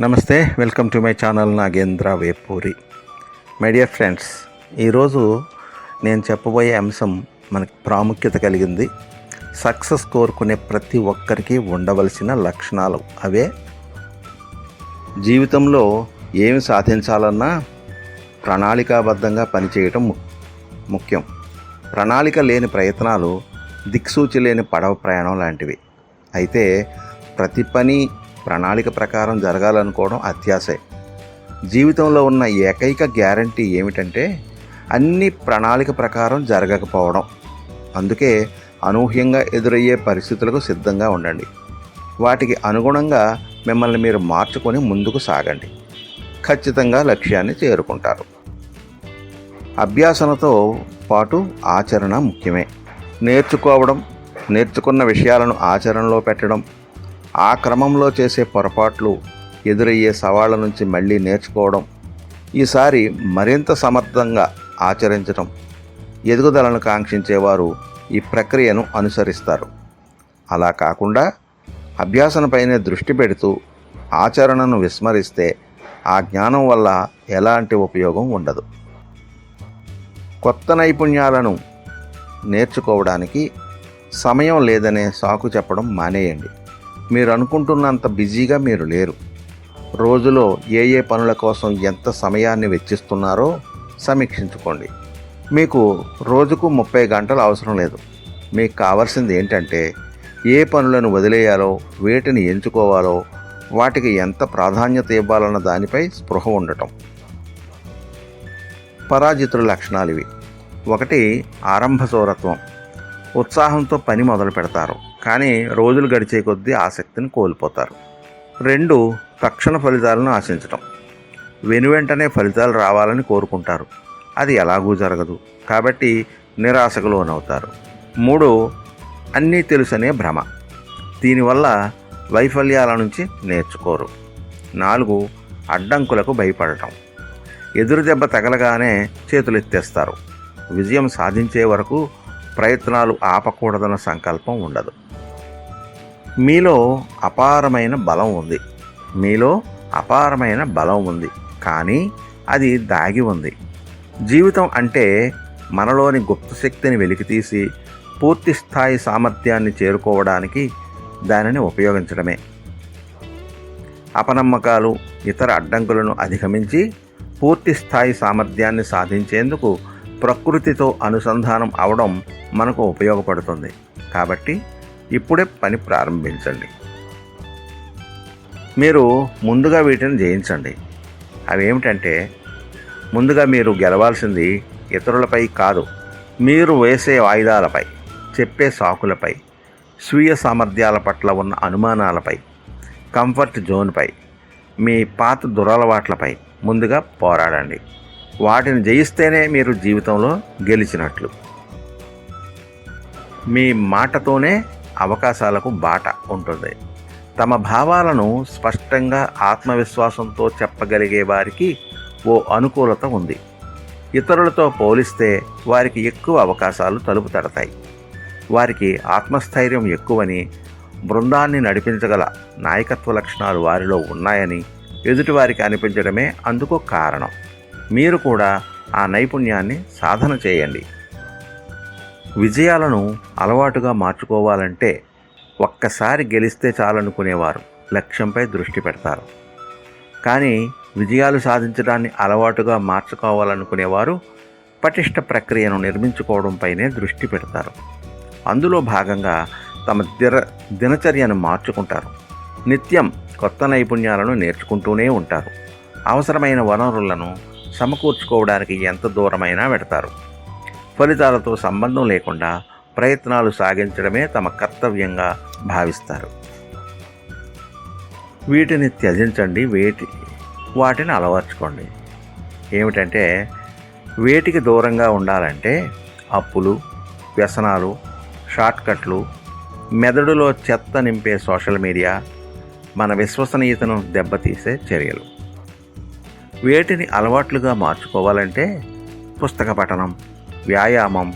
నమస్తే welcome to my channel Nagendra Vepuri. My dear friends ఈరోజు నేను చెప్పబోయే అంశం మనకి ప్రాముఖ్యత కలిగింది. సక్సెస్ కోరుకునే ప్రతి ఒక్కరికి ఉండవలసిన లక్షణాలు. అవే జీవితంలో ఏమి సాధించాలన్నా ప్రణాళికాబద్ధంగా పనిచేయటం ము- ముఖ్యం. ప్రణాళిక లేని ప్రయత్నాలు దిక్సూచి లేని పడవ ప్రయాణం లాంటివి. అయితే ప్రతి పని ప్రణాళిక ప్రకారం జరగాలనుకోవడం అత్యాశే. జీవితంలో ఉన్న ఏకైక గ్యారంటీ ఏమిటంటే అన్ని ప్రణాళిక ప్రకారం జరగకపోవడం. అందుకే అనూహ్యంగా ఎదురయ్యే పరిస్థితులకు సిద్ధంగా ఉండండి. వాటికి అనుగుణంగా మిమ్మల్ని మీరు మార్చుకొని ముందుకు సాగండి. ఖచ్చితంగా లక్ష్యాన్ని చేరుకుంటారు. అభ్యాసనతో పాటు ఆచరణ ముఖ్యమే. నేర్చుకోవడం నేర్చుకున్న విషయాలను ఆచరణలో పెట్టడం ఆ క్రమంలో చేసే పొరపాట్లు ఎదురయ్యే సవాళ్ళ నుంచి మళ్ళీ నేర్చుకోవడం ఈసారి మరింత సమర్థంగా ఆచరించడం ఎదుగుదలను కాంక్షించేవారు ఈ ప్రక్రియను అనుసరిస్తారు. అలా కాకుండా అభ్యాసనపైనే దృష్టి పెడుతూ ఆచరణను విస్మరిస్తే ఆ జ్ఞానం వల్ల ఎలాంటి ఉపయోగం ఉండదు. కొత్త నైపుణ్యాలను నేర్చుకోవడానికి సమయం లేదనే సాకు చెప్పడం మానేయండి. మీరు అనుకుంటున్నంత బిజీగా మీరు లేరు. రోజులో ఏ ఏ పనుల కోసం ఎంత సమయాన్ని వెచ్చిస్తున్నారో సమీక్షించుకోండి. మీకు రోజుకు ముప్పై గంటలు అవసరం లేదు. మీకు కావాల్సింది ఏంటంటే ఏ పనులను వదిలేయాలో వేటిని ఎంచుకోవాలో వాటికి ఎంత ప్రాధాన్యత ఇవ్వాలన్న దానిపై స్పృహ ఉండటం. పరాజితుల లక్షణాలు ఇవి. ఒకటి ఆరంభ సౌరత్వం. ఉత్సాహంతో పని మొదలు పెడతారు కానీ రోజులు గడిచే కొద్దీ ఆసక్తిని కోల్పోతారు. రెండు తక్షణ ఫలితాలను ఆశించటం. వెనువెంటనే ఫలితాలు రావాలని కోరుకుంటారు. అది ఎలాగూ జరగదు. కాబట్టి నిరాశకు లోనవుతారు. మూడు అన్నీ తెలుసనే భ్రమ. దీనివల్ల వైఫల్యాల నుంచి నేర్చుకోరు. నాలుగు అడ్డంకులకు భయపడటం. ఎదురు దెబ్బ తగలగానే చేతులెత్తేస్తారు. విజయం సాధించే వరకు ప్రయత్నాలు ఆపకూడదన్న సంకల్పం ఉండదు. మీలో అపారమైన బలం ఉంది. మీలో అపారమైన బలం ఉంది. కానీ అది దాగి ఉంది. జీవితం అంటే మనలోని గుప్త శక్తిని వెలికితీసి పూర్తి స్థాయి సామర్థ్యాన్ని చేరుకోవడానికి దానిని ఉపయోగించడమే. అపనమ్మకాలు ఇతర అడ్డంకులను అధిగమించి పూర్తి స్థాయి సామర్థ్యాన్ని సాధించేందుకు ప్రకృతితో అనుసంధానం అవడం మనకు ఉపయోగపడుతుంది. కాబట్టి ఇప్పుడే పని ప్రారంభించండి. మీరు ముందుగా వీటిని జయించండి. అవి ఏమిటంటే ముందుగా మీరు గెలవాల్సింది ఇతరులపై కాదు మీరు వేసే వాయిదాలపై చెప్పే సాకులపై స్వీయ సామర్థ్యాల పట్ల ఉన్న అనుమానాలపై కంఫర్ట్ జోన్పై మీ పాత దురలవాట్లపై ముందుగా పోరాడండి. వాటిని జయిస్తేనే మీరు జీవితంలో గెలిచినట్లు. మీ మాటతోనే అవకాశాలకు బాట ఉంటుంది. తమ భావాలను స్పష్టంగా ఆత్మవిశ్వాసంతో చెప్పగలిగే వారికి ఓ అనుకూలత ఉంది. ఇతరులతో పోలిస్తే వారికి ఎక్కువ అవకాశాలు తలుపు తడతాయి. వారికి ఆత్మస్థైర్యం ఎక్కువని బృందాన్ని నడిపించగల నాయకత్వ లక్షణాలు వారిలో ఉన్నాయని ఎదుటివారికి అనిపించడమే అందుకు కారణం. మీరు కూడా ఆ నైపుణ్యాన్ని సాధన చేయండి. విజయాలను అలవాటుగా మార్చుకోవాలంటే ఒక్కసారి గెలిస్తే చాలనుకునేవారు లక్ష్యంపై దృష్టి పెడతారు. కానీ విజయాలు సాధించడాన్ని అలవాటుగా మార్చుకోవాలనుకునేవారు పటిష్ట ప్రక్రియను నిర్మించుకోవడంపైనే దృష్టి పెడతారు. అందులో భాగంగా తమ దిర దినచర్యను మార్చుకుంటారు. నిత్యం కొత్త నైపుణ్యాలను నేర్చుకుంటూనే ఉంటారు. అవసరమైన వనరులను సమకూర్చుకోవడానికి ఎంత దూరమైనా పెడతారు ఫలితాలతో సంబంధం లేకుండా ప్రయత్నాలు సాగించడమే తమ కర్తవ్యంగా భావిస్తారు. వీటిని త్యజించండి వేటి వాటిని అలవర్చుకోండి. ఏమిటంటే వేటికి దూరంగా ఉండాలంటే అప్పులు వ్యసనాలు షార్ట్కట్లు మెదడులో చెత్త నింపే సోషల్ మీడియా మన విశ్వసనీయతను దెబ్బతీసే చర్యలు. వేటిని అలవాట్లుగా మార్చుకోవాలంటే పుస్తక పఠనం వ్యాయామం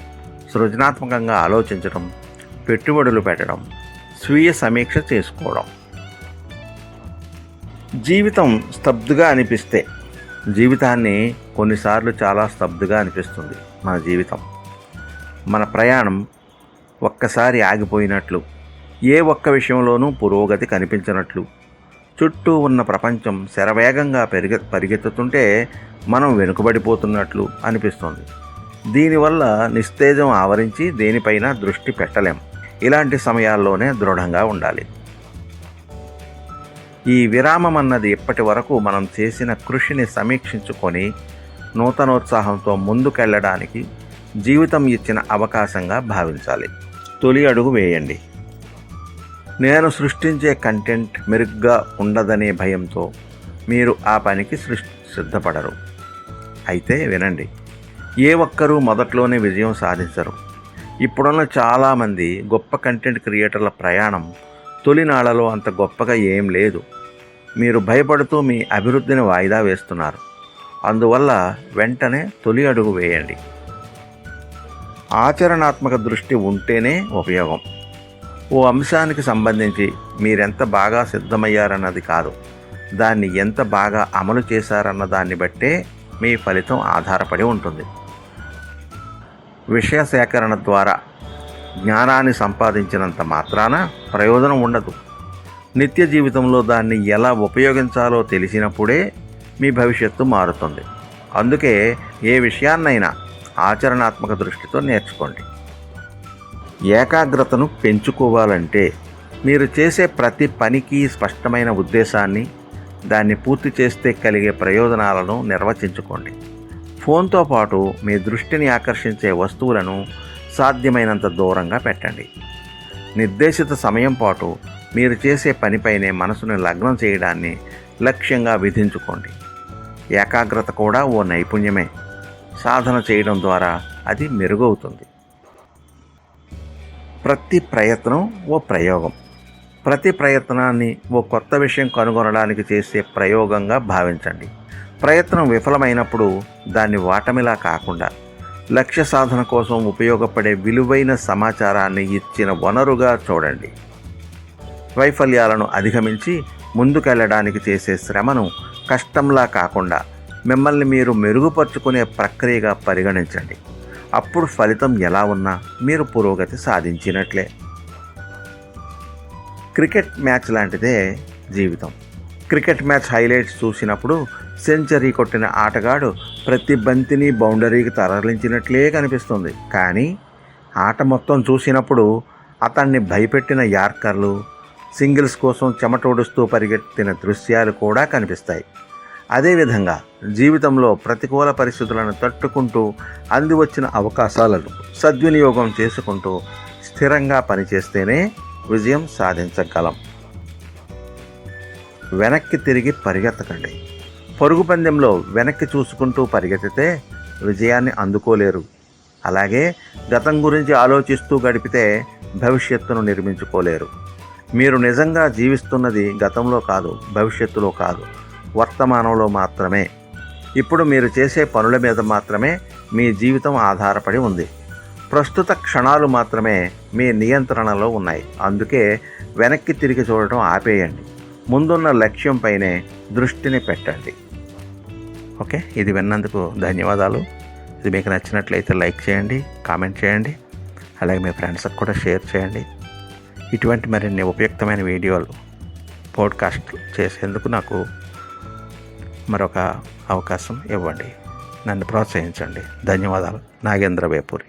సృజనాత్మకంగా ఆలోచించడం పెట్టుబడులు పెట్టడం స్వీయ సమీక్ష చేసుకోవడం. జీవితం స్తబ్దుగా అనిపిస్తే జీవితాన్ని కొన్నిసార్లు చాలా స్తబ్దుగా అనిపిస్తుంది మన జీవితం. మన ప్రయాణం ఒక్కసారి ఆగిపోయినట్లు ఏ ఒక్క విషయంలోనూ పురోగతి కనిపించినట్లు చుట్టూ ఉన్న ప్రపంచం శరవేగంగా పెరిగ పరిగెత్తుతుంటే మనం వెనుకబడిపోతున్నట్లు అనిపిస్తుంది. దీనివల్ల నిస్తేజం ఆవరించి దేనిపైన దృష్టి పెట్టలేం. ఇలాంటి సమయాల్లోనే దృఢంగా ఉండాలి. ఈ విరామం అన్నది ఇప్పటి వరకు మనం చేసిన కృషిని సమీక్షించుకొని నూతనోత్సాహంతో ముందుకెళ్ళడానికి జీవితం ఇచ్చిన అవకాశంగా భావించాలి. తొలి అడుగు వేయండి. నేను సృష్టించే కంటెంట్ మెరుగ్గా ఉండదనే భయంతో మీరు ఆ పనికి సృష్టి సిద్ధపడరు. అయితే వినండి. ఏ ఒక్కరూ మొదట్లోనే విజయం సాధించరు. ఇప్పుడున్న చాలామంది గొప్ప కంటెంట్ క్రియేటర్ల ప్రయాణం తొలినాళ్ళలో అంత గొప్పగా ఏం లేదు. మీరు భయపడుతూ మీ అభివృద్ధిని వాయిదా వేస్తున్నారు. అందువల్ల వెంటనే తొలి అడుగు వేయండి. ఆచరణాత్మక దృష్టి ఉంటేనే ఉపయోగం. ఓ అంశానికి సంబంధించి మీరెంత బాగా సిద్ధమయ్యారన్నది కాదు. దాన్ని ఎంత బాగా అమలు చేశారన్న దాన్ని బట్టే మీ ఫలితం ఆధారపడి ఉంటుంది. విషయ సేకరణ ద్వారా జ్ఞానాన్ని సంపాదించినంత మాత్రాన ప్రయోజనం ఉండదు. నిత్య జీవితంలో దాన్ని ఎలా ఉపయోగించాలో తెలిసినప్పుడే మీ భవిష్యత్తు మారుతుంది. అందుకే ఏ విషయాన్నైనా ఆచరణాత్మక దృష్టితో నేర్చుకోండి. ఏకాగ్రతను పెంచుకోవాలంటే మీరు చేసే ప్రతి పనికి స్పష్టమైన ఉద్దేశాన్ని దాన్ని పూర్తి చేస్తే కలిగే ప్రయోజనాలను నిర్వచించుకోండి. ఫోన్తో పాటు మీ దృష్టిని ఆకర్షించే వస్తువులను సాధ్యమైనంత దూరంగా పెట్టండి. నిర్దేశిత సమయం పాటు మీరు చేసే పనిపైనే మనసుని లగ్నం చేయడాన్ని లక్ష్యంగా విధించుకోండి. ఏకాగ్రత కూడా ఓ నైపుణ్యమే. సాధన చేయడం ద్వారా అది మెరుగవుతుంది. ప్రతి ప్రయత్నం ఓ ప్రయోగం. ప్రతి ప్రయత్నాన్ని ఓ కొత్త విషయం కనుగొనడానికి చేసే ప్రయోగంగా భావించండి. ప్రయత్నం విఫలమైనప్పుడు దాన్ని వాటమిలా కాకుండా లక్ష్య సాధన కోసం ఉపయోగపడే విలువైన సమాచారాన్ని ఇచ్చిన వనరుగా చూడండి. వైఫల్యాలను అధిగమించి ముందుకెళ్ళడానికి చేసే శ్రమను కష్టంలా కాకుండా మిమ్మల్ని మీరు మెరుగుపరుచుకునే ప్రక్రియగా పరిగణించండి. అప్పుడు ఫలితం ఎలా ఉన్నా మీరు పురోగతి సాధించినట్లే. క్రికెట్ మ్యాచ్ లాంటిదే జీవితం. క్రికెట్ మ్యాచ్ హైలైట్స్ చూసినప్పుడు సెంచరీ కొట్టిన ఆటగాడు ప్రతి బంతిని బౌండరీకి తరలించినట్లే కనిపిస్తుంది. కానీ ఆట మొత్తం చూసినప్పుడు అతన్ని భయపెట్టిన యార్కర్లు సింగిల్స్ కోసం చెమటోడుస్తూ పరిగెత్తిన దృశ్యాలు కూడా కనిపిస్తాయి. అదేవిధంగా జీవితంలో ప్రతికూల పరిస్థితులను తట్టుకుంటూ అంది వచ్చిన అవకాశాలను సద్వినియోగం చేసుకుంటూ స్థిరంగా పనిచేస్తేనే విజయం సాధించగలం. వెనక్కి తిరిగి పరిగెత్తకండి. పరుగు పందెంలో వెనక్కి చూసుకుంటూ పరిగెత్తితే విజయాన్ని అందుకోలేరు. అలాగే గతం గురించి ఆలోచిస్తూ గడిపితే భవిష్యత్తును నిర్మించుకోలేరు. మీరు నిజంగా జీవిస్తున్నది గతంలో కాదు భవిష్యత్తులో కాదు వర్తమానంలో మాత్రమే. ఇప్పుడు మీరు చేసే పనుల మీద మాత్రమే మీ జీవితం ఆధారపడి ఉంది. ప్రస్తుత క్షణాలు మాత్రమే మీ నియంత్రణలో ఉన్నాయి. అందుకే వెనక్కి తిరిగి చూడటం ఆపేయండి. ముందున్న లక్ష్యంపైనే దృష్టిని పెట్టండి. ఓకే? ఇది విన్నందుకు ధన్యవాదాలు. ఇది మీకు నచ్చినట్లయితే లైక్ చేయండి కామెంట్ చేయండి అలాగే మీ ఫ్రెండ్స్కి కూడా షేర్ చేయండి. ఇటువంటి మరిన్ని ఉపయుక్తమైన వీడియోలు పాడ్కాస్ట్ చేసేందుకు నాకు మరొక అవకాశం ఇవ్వండి. నన్ను ప్రోత్సహించండి. ధన్యవాదాలు. నాగేంద్ర వేపూరి.